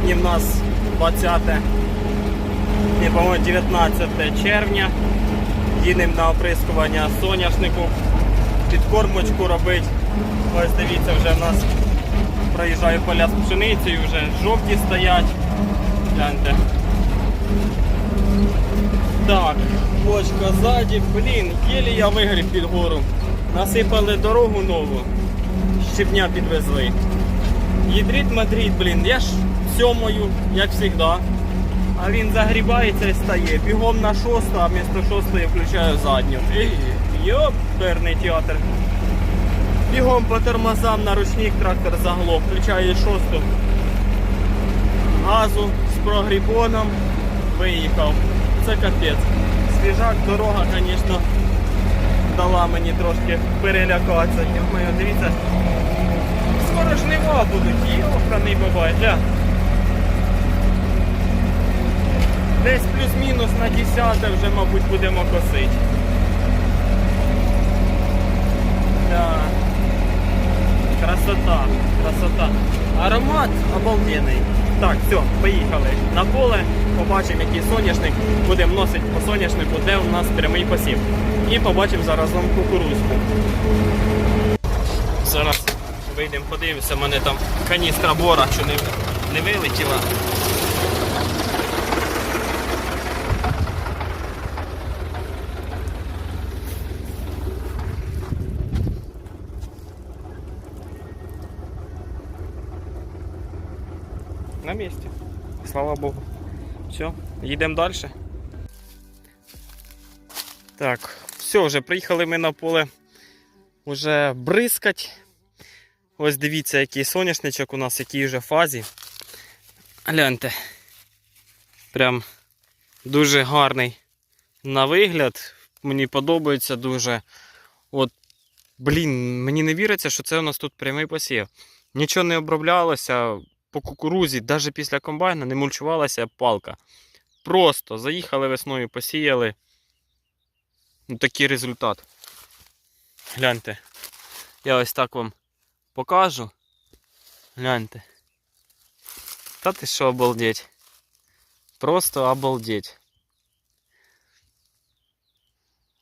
Сьогодні в нас 20, ні, по-моєму, 19 червня. Їдемо на оприскування соняшнику. Підкормочку робити. Ось дивіться, вже в нас проїжджаю поля з пшеницею, вже жовті стоять. Гляньте. Так, бочка ззаді, блін, єлі я вигрів під гору. Насипали дорогу нову, щебня підвезли. Їдріть Мадрид, блін, я ж сьомою, як завжди. А він загрібається і стає. Бігом на шосту, а вмісто шостої включаю задню. Йоперний театр. Бігом по тормозам на ручник трактор заглох, включаю шосту. Газу з прогрібоном виїхав. Це капець. Свіжак, дорога, звісно, дала мені трошки перелякатися. Дивіться, скоро ж нема будуть, йоханий бабай, гля. Десь плюс-мінус на 10 вже, мабуть, будемо косити. Да. Красота, красота. Аромат обалденний. Так, все, поїхали на поле, побачимо, який соняшник. Будемо носити по соняшнику, де у нас прямий посів. І побачимо заразом кукурузку. Зараз вийдемо, подивимося, мене там каністра бора, що не, не вилетіла. На місці. Слава Богу. Все, їдемо далі. Так, все, вже приїхали ми на поле вже бризкать. Ось дивіться, який соняшничок у нас, який вже фазі. Гляньте. Прям дуже гарний на вигляд. Мені подобається дуже. От, блін, мені не віриться, що це у нас тут прямий посів. Нічого не оброблялося по кукурузі, навіть після комбайна не мульчувалася палка. Просто заїхали весною, посіяли. Ну, такий результат. Гляньте. Я ось так вам покажу. Гляньте. Та ти що обалдеть. Просто обалдеть.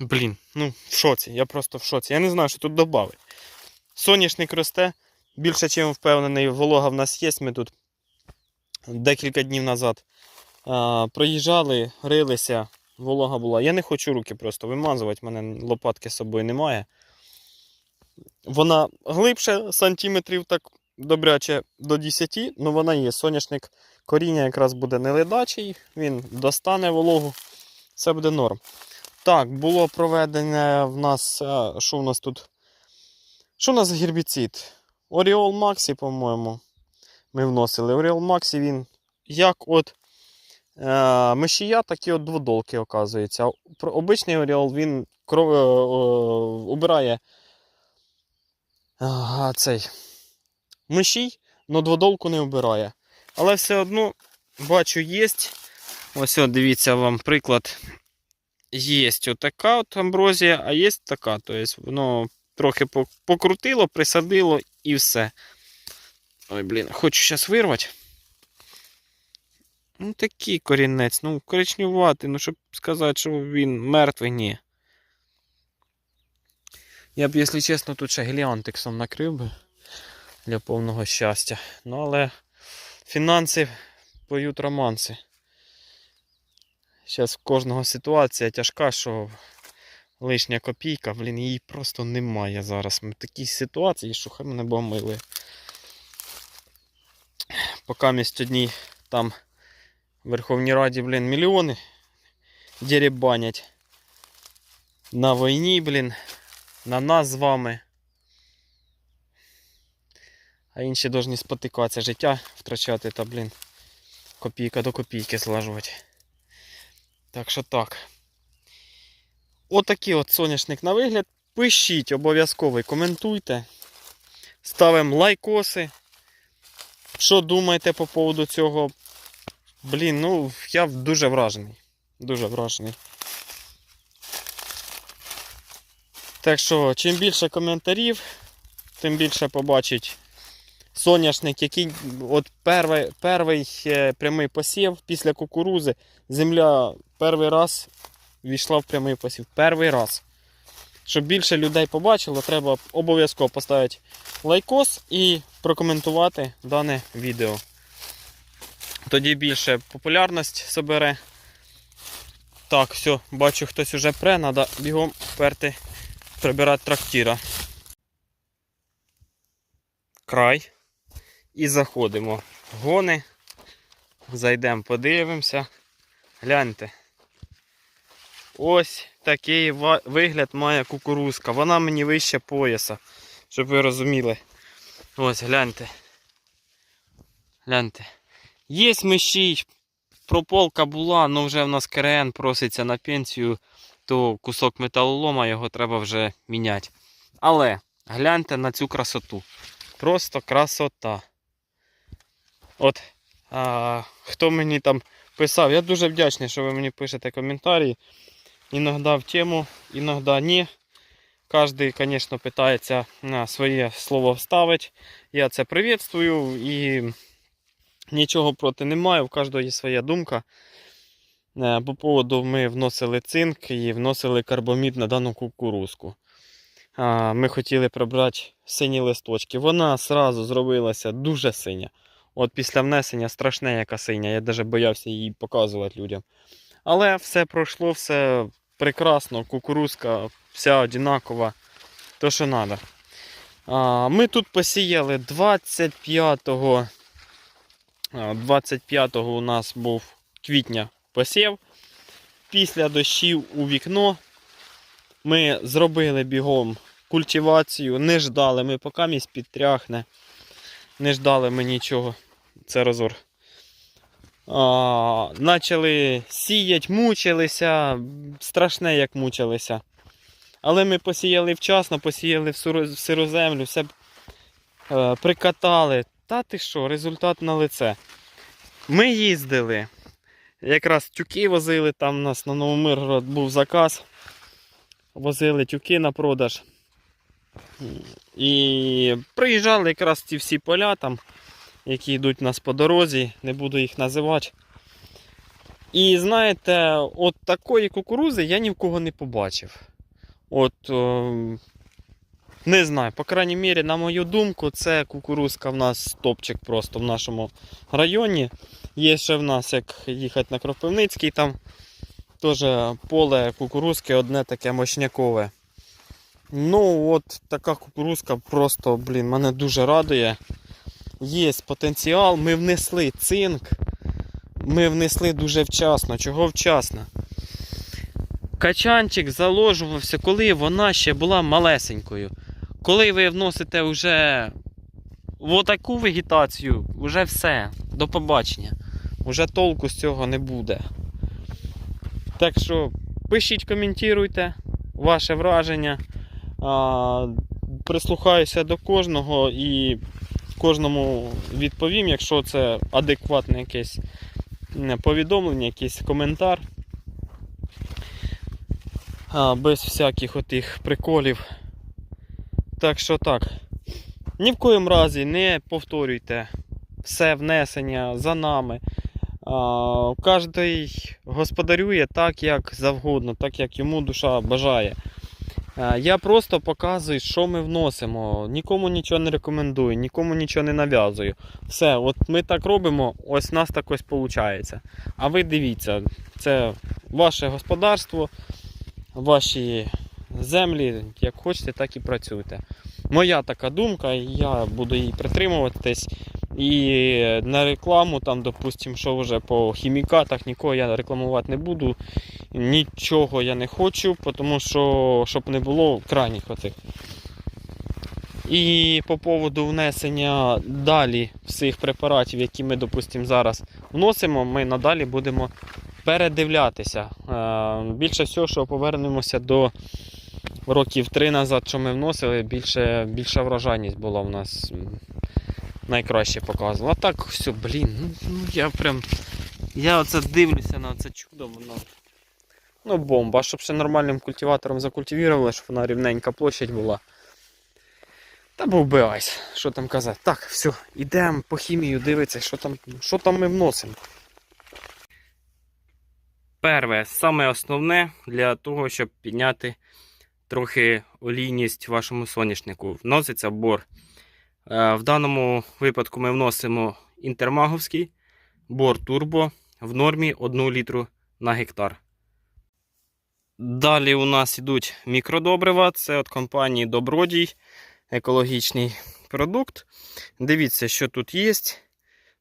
Блін, ну в шоці. Я просто в шоці. Я не знаю, що тут додати. Соняшник росте. Більше, чим впевнений, волога в нас є. Ми тут декілька днів назад проїжджали, рилися, волога була. Я не хочу руки просто вимазувати, в мене лопатки з собою немає. Вона глибше, сантиметрів так добряче до 10, але вона є. Соняшник коріння якраз буде не ледачий, він достане вологу, все буде норм. Так, було проведення в нас, що в нас тут? Що у нас гербіцид? Оріол Максі, по-моєму, ми вносили. Оріол Максі він як от е, мишія, так і от дводолки, оказується. Обичний Оріол він кров, е, е, убирає а, цей мишій, але дводолку не обирає. Але все одно, бачу, є. Ось от, дивіться вам приклад. Є отака от амброзія, а є така. Тобто воно трохи покрутило, присадило і все. Ой, блін, хочу зараз вирвати. Ну, такий корінець, ну, коричневатий, ну, щоб сказати, що він мертвий, ні. Я б, якщо чесно, тут ще геліантиксом накрив би для повного щастя. Ну, але фінанси поють романси. Зараз в кожного ситуація тяжка, що лишня копійка, блін, її просто немає зараз. Ми в такій ситуації, що хай мене Бог милує. Поки мість одній там в Верховній Раді, блін, мільйони деребанять. На війні, блін, на нас з вами. А інші повинні спотикатися, життя втрачати та, блін, копійка до копійки злажувати. Так що так. Отакий от соняшник на вигляд. Пишіть обов'язково, коментуйте. Ставимо лайкоси. Що думаєте по поводу цього? Блін, ну я дуже вражений. Дуже вражений. Так що, чим більше коментарів, тим більше побачить соняшник, який от перший, перший е, прямий посів після кукурузи, земля перший раз війшла в прямий посів. Перший раз. Щоб більше людей побачило, треба обов'язково поставити лайкос і прокоментувати дане відео. Тоді більше популярність собере. Так, все, бачу, хтось уже пре, треба бігом перти, прибирати трактира. Край. І заходимо. в Гони. Зайдемо, подивимося. Гляньте. Ось такий вигляд має кукурузка. Вона мені вище пояса, щоб ви розуміли. Ось, гляньте. Гляньте. Є мишій, прополка була, але вже в нас КРН проситься на пенсію, то кусок металолома його треба вже міняти. Але гляньте на цю красоту. Просто красота. От а, хто мені там писав, я дуже вдячний, що ви мені пишете коментарі. Іноді в тему, іноді ні. Кожен, звісно, питається своє слово вставити. Я це привітствую і нічого проти не маю, в кожного є своя думка. Е, По поводу ми вносили цинк і вносили карбомід на дану кукурузку. Ми хотіли прибрати сині листочки. Вона одразу зробилася дуже синя. От після внесення страшне, яка синя. Я навіть боявся її показувати людям. Але все пройшло, все прекрасно. Кукурузка вся одинакова. То, що треба. Ми тут посіяли 25-го. 25-го у нас був квітня посів. Після дощів у вікно ми зробили бігом культивацію, не ждали ми, поки місь підтряхне. Не ждали ми нічого. Це розор. Начали сіяти, мучилися. Страшне, як мучилися. Але ми посіяли вчасно, посіяли в сиро- сиру землю, все е, прикатали. Та ти що, результат на лице. Ми їздили. Якраз тюки возили, там у нас на Новомиргород був заказ. Возили тюки на продаж. І приїжджали якраз ці всі поля там, які йдуть у нас по дорозі, не буду їх називати. І знаєте, от такої кукурузи я ні в кого не побачив. От, е, не знаю, по крайній мірі, на мою думку, це кукурузка в нас топчик просто в нашому районі. Є ще в нас, як їхати на Кропивницький, там теж поле кукурузки одне таке мощнякове. Ну, от така кукурузка просто, блін, мене дуже радує. Є потенціал, ми внесли цинк. Ми внесли дуже вчасно. Чого вчасно? Качанчик заложувався, коли вона ще була малесенькою. Коли ви вносите вже в отаку вегетацію, вже все, до побачення. Уже толку з цього не буде. Так що пишіть, коментуйте ваше враження. Прислухаюся до кожного і кожному відповім, якщо це адекватне якесь повідомлення, якийсь коментар. А, без всяких отих приколів. Так що так. Ні в коїм разі не повторюйте все внесення за нами. Кожен господарює так, як завгодно, так як йому душа бажає. А, Я просто показую, що ми вносимо. Нікому нічого не рекомендую, нікому нічого не нав'язую. Все, от ми так робимо, ось нас так ось виходить. А ви дивіться, це ваше господарство, ваші землі, як хочете, так і працюйте. Моя така думка, я буду її притримуватись. І на рекламу, там, допустимо, що вже по хімікатах, нікого я рекламувати не буду. Нічого я не хочу, тому що щоб не було крайніх отих. І по поводу внесення далі всіх препаратів, які ми, допустимо, зараз вносимо, ми надалі будемо передивлятися. Е, Більше всього, що повернемося до років три назад, що ми вносили, більше, більша врожайність була в нас найкраще показувала. А так все, блін, ну, ну я прям. Я оце дивлюся на це чудо, воно. Ну, бомба, щоб ще нормальним культиватором закультивували, щоб вона рівненька площадь була. Та був би айс, що там казати. Так, все, йдемо по хімію дивитися, що там, що там ми вносимо. Перше, саме основне для того, щоб підняти трохи олійність вашому соняшнику. Вноситься бор. Е, В даному випадку ми вносимо інтермаговський бор турбо в нормі 1 літру на гектар. Далі у нас йдуть мікродобрива. Це від компанії Добродій, екологічний продукт. Дивіться, що тут є.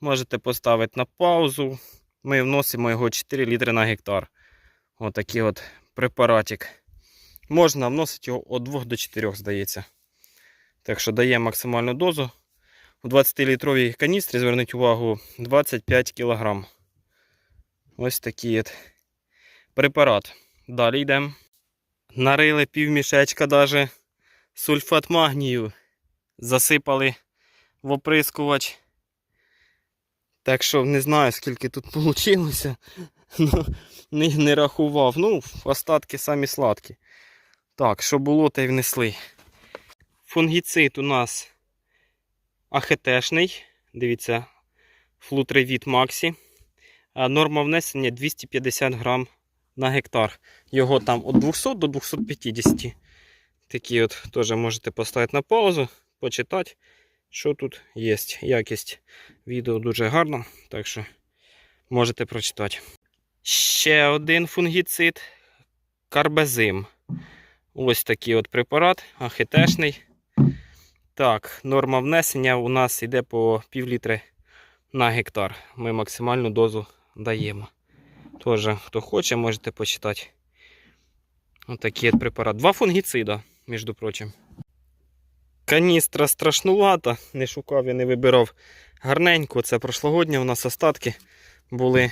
Можете поставити на паузу. Ми вносимо його 4 літри на гектар. Отакий от препаратик. Можна вносити його від 2 до 4, здається. Так що дає максимальну дозу. У 20-літровій каністрі, зверніть увагу, 25 кг. Ось такий от препарат. Далі йдемо. Нарили півмішечка даже сульфат магнію. Засипали в оприскувач. Так що не знаю, скільки тут вийшло. Ну, не, не рахував. Ну, остатки самі сладкі. Так, що було, те й внесли. Фунгіцид у нас ахетешний. Дивіться, флутревіт Максі. Норма внесення 250 грам на гектар. Його там від 200 до 250. Такі от теж можете поставити на паузу, почитати, що тут є. Якість відео дуже гарна, так що можете прочитати. Ще один фунгіцид карбезим. Ось такий от препарат, ахетешний. Так, норма внесення у нас йде по пів літри на гектар. Ми максимальну дозу даємо. Теж, хто хоче, можете почитати. Ось такий от препарат. Два фунгіцида, між прочим. Каністра страшнувата, не шукав я не вибирав гарненько. Це прошлогодня у нас остатки були.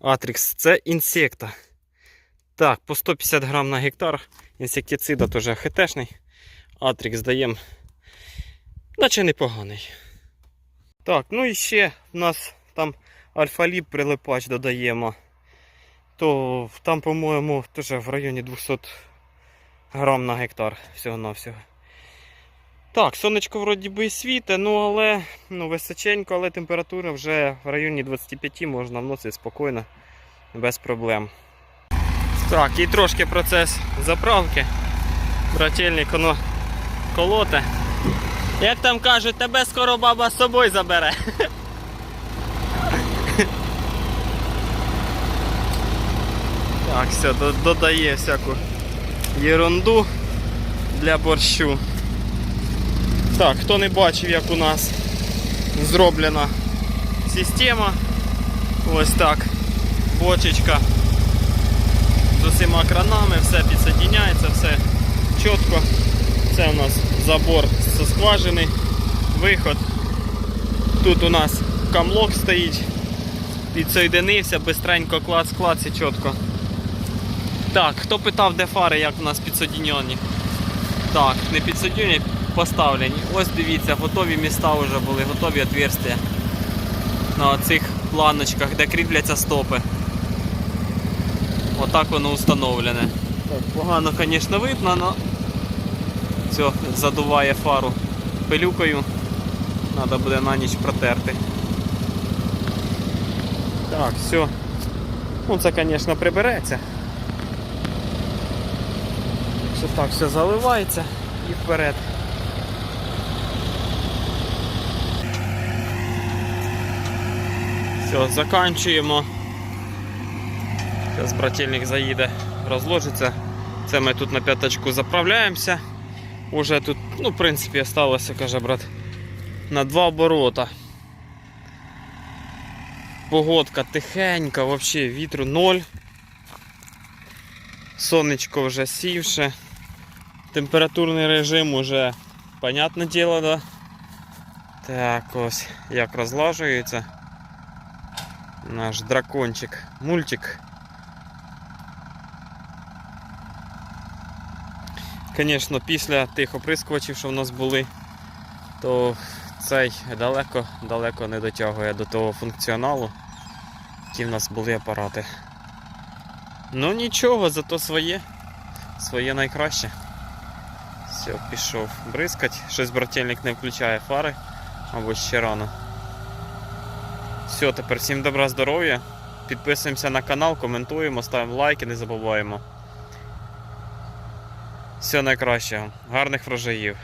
Атрікс. Це інсекта. Так, по 150 грам на гектар. Інсектицида теж ахетешний. Атрікс даємо. Наче непоганий. Так, ну і ще в нас там альфа-ліп прилипач додаємо. То там, по-моєму, теж в районі 200 грам на гектар всього-навсього. Так, сонечко вроді би і світе, ну але ну, височенько, але температура вже в районі 25 можна вносити спокійно, без проблем. Так, і трошки процес заправки. Брательник воно колоте. Як там кажуть, тебе скоро баба з собою забере. Так, все, додає всяку ерунду для борщу. Так, хто не бачив, як у нас зроблена система. Ось так. Бочечка з усіма кранами, все підсоединяється, все чітко. Це у нас забор зі скважини, виход. Тут у нас камлок стоїть, підсоєдинився, бистренько клац-клац і чітко. Так, хто питав, де фари, як у нас підсоединені? Так, не підсоединені, поставлені. Ось дивіться, готові міста вже були, готові отверстия на цих планочках, де кріпляться стопи. Отак воно установлене. Так, погано, звісно, видно, але все, задуває фару пилюкою. Треба буде на ніч протерти. Так, все. Ну це, звісно, прибереться. Що так все заливається і вперед. Все, заканчуємо. Зараз брательник заїде, розложиться. Це ми тут на п'яточку заправляємося. Уже тут, ну, в принципі, осталося, каже брат, на два оборота. Погодка тихенька, взагалі вітру ноль. Сонечко вже сівше. Температурний режим уже, понятне діло, да? Так, ось як розлажується наш дракончик, мультик. Звісно, після тих оприскувачів, що в нас були, то цей далеко-далеко не дотягує до того функціоналу, які в нас були апарати. Ну нічого, зато своє. Своє найкраще. Все, пішов бризкать. Щось брательник не включає фари, мабуть, ще рано. Все, тепер всім добра здоров'я. Підписуємося на канал, коментуємо, ставимо лайки, не забуваємо. Всього найкращого. Гарних врожаїв.